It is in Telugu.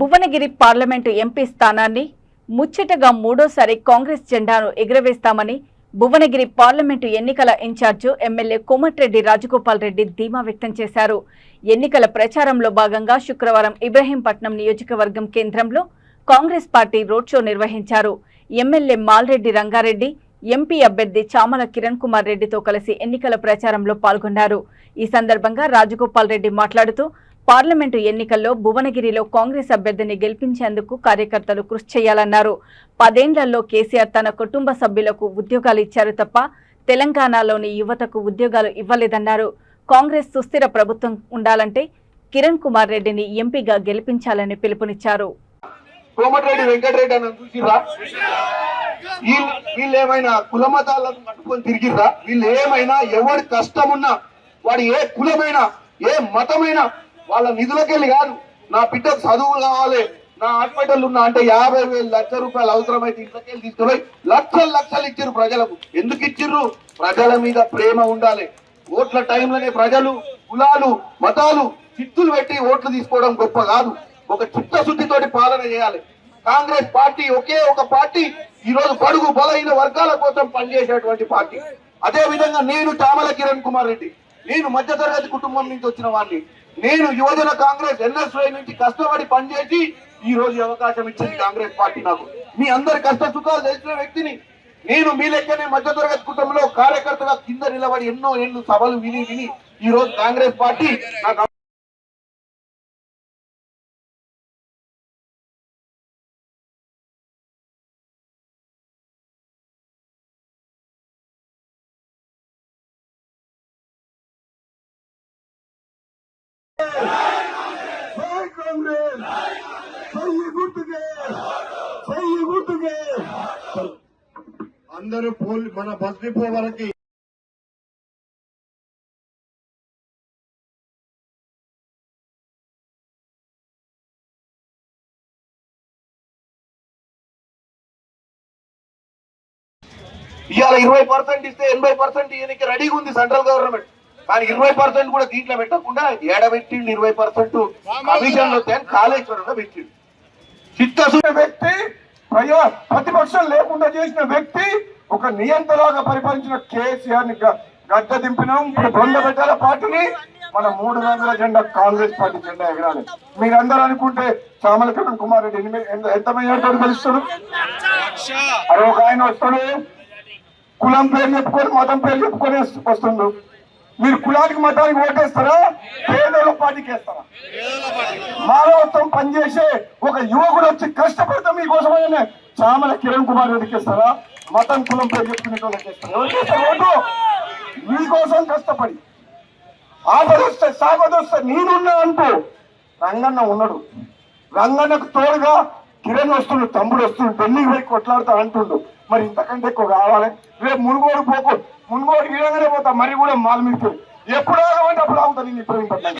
భువనగిరి పార్లమెంటు ఎంపీ స్థానాన్ని ముచ్చటగా మూడోసారి కాంగ్రెస్ జెండాను ఎగురవేస్తామని భువనగిరి పార్లమెంటు ఎన్నికల ఇన్ఛార్జు ఎమ్మెల్యే కోమటిరెడ్డి రాజగోపాల్ రెడ్డి ధీమా వ్యక్తం చేశారు. ఎన్నికల ప్రచారంలో భాగంగా శుక్రవారం ఇబ్రహీంపట్నం నియోజకవర్గం కేంద్రంలో కాంగ్రెస్ పార్టీ రోడ్ షో నిర్వహించారు. ఎమ్మెల్యే మాల్రెడ్డి రంగారెడ్డి ఎంపీ అభ్యర్థి చామల కిరణ్ కుమార్ రెడ్డితో కలిసి ఎన్నికల ప్రచారంలో పాల్గొన్నారు. ఈ సందర్భంగా రాజగోపాల్ రెడ్డి మాట్లాడుతూ పార్లమెంటు ఎన్నికల్లో భువనగిరిలో కాంగ్రెస్ అభ్యర్థిని గెలిపించేందుకు కార్యకర్తలు కృషి చేయాలన్నారు. పదేండ్లలో కేసీఆర్ తన కుటుంబ సభ్యులకు ఉద్యోగాలు ఇచ్చారు తప్ప తెలంగాణలోని యువతకు ఉద్యోగాలు ఇవ్వలేదన్నారు. కాంగ్రెస్ సుస్థిర ప్రభుత్వం ఉండాలంటే కిరణ్ కుమార్ రెడ్డిని ఎంపీగా గెలిపించాలని పిలుపునిచ్చారు. కోమటిరెడ్డి వెంకటరెడ్డి అని వీళ్ళు ఏమైనా కులమతాలను పట్టుకొని తిరిగిర్రా? వీళ్ళు ఏమైనా ఎవరి కష్టమున్నా వాడు ఏ కులమైనా ఏ మతమైనా వాళ్ళ నిధులకెళ్ళి కాదు. నా బిడ్డకు చదువు కావాలి. నా హాస్పిటల్ ఉన్నా అంటే యాభై వేలు లక్ష రూపాయలు అవసరమైతే ఇంట్లోకి తీసుకుపోయి లక్షలు లక్షలు ఇచ్చారు ప్రజలకు. ఎందుకు ఇచ్చిర్రు? ప్రజల మీద ప్రేమ ఉండాలి. ఓట్ల టైంలోనే ప్రజలు కులాలు మతాలు చిత్తులు పెట్టి ఓట్లు తీసుకోవడం గొప్ప కాదు. ఒక చిత్తశుద్ధితోటి పాలన చేయాలి. కాంగ్రెస్ పార్టీ ఒకే ఒక పార్టీ ఈ రోజు బడుగు బలహీన వర్గాల కోసం పనిచేసేటువంటి పార్టీ. అదే విధంగా నేను చామల కిరణ్ కుమార్ రెడ్డి. నేను మధ్యతరగతి కుటుంబం నుంచి వచ్చిన వాడిని నేను యువజన కాంగ్రెస్ ఎన్ఎస్వై నుంచి కష్టపడి పనిచేసి ఈ రోజు అవకాశం ఇచ్చింది కాంగ్రెస్ పార్టీ నాకు. మీ అందరి కష్ట సుఖాలు తెలిసిన వ్యక్తిని నేను మీ లెక్కనే మధ్యతరగతి కుటుంబంలో కార్యకర్తగా కింద నిలబడి ఎన్నో ఎన్నో సభలు విని విని ఈ రోజు కాంగ్రెస్ పార్టీ నాకు జై కాంగ్రెస్. చెయ్యి గుర్తుకే చెయ్యి గుర్తుకే అందరూ పోల్ మన బస్ డిపో వరకు. ఇవాళ ఇరవై పర్సెంట్ ఇస్తే ఎనభై పర్సెంట్ ఈయనకి రెడీగా ఉంది సెంట్రల్ గవర్నమెంట్. కానీ ఇరవై పర్సెంట్ కూడా దీంట్లో పెట్టకుండా ఏడబెట్టిండు ఇరవై పర్సెంట్? కమిషన్లో కాళేశ్వరంలో పెట్టిండు. చిత్తశుద్ధ వ్యక్తి ప్రజా ప్రతిపక్షం లేకుండా చేసిన వ్యక్తి ఒక నియంత్రణగా పరిపాలించిన కేసీఆర్ని గ- దింపినాం. బొండ పెట్టాల పార్టీని మన మూడు వందల జెండా కాంగ్రెస్ పార్టీ జెండా ఎగరాలి. మీరందరూ అనుకుంటే చామల కిరణ్ కుమార్ రెడ్డి ఎనిమిది- ఎంత ఎంత తెలుస్తాడు అరే ఒక ఆయన వస్తాడు. కులం పేరు చెప్పుకొని మతం పేరు చెప్పుకొని వస్తుండు. మీరు కులానికి మతానికి ఓటేస్తారా? పేదల పార్టీకి వేస్తారా? మానవత్వం పనిచేసే ఒక యువకుడు వచ్చి కష్టపడతాం మీకోసమైనా చామల కిరణ్ కుమార్ రెడ్డికి ఇస్తారా మతం కులం పేరు చెప్పుకునేటోళ్ళకి ఇస్తారా ఎవరికి ఇస్తారు ఓటు? మీకోసం కష్టపడి. ఆపదొస్తే సాగదొస్తే నేనున్నా అంటూ రంగన్న ఉన్నాడు. రంగన్నకు తోడుగా కిరణ్ వస్తుండు తమ్ముడు వస్తుండు పెళ్ళికి పోయి కొట్లాడుతా అంటుండు. మరి ఇంతకంటే ఎక్కువ కావాలి. రేపు మునుగోడు పోకు మునుగోడు ఈడంగానే పోతా. మరి కూడా మాల్ మీకు ఎప్పుడు ఆగమంటే అప్పుడు ఆగుతా నేను ఇప్పుడు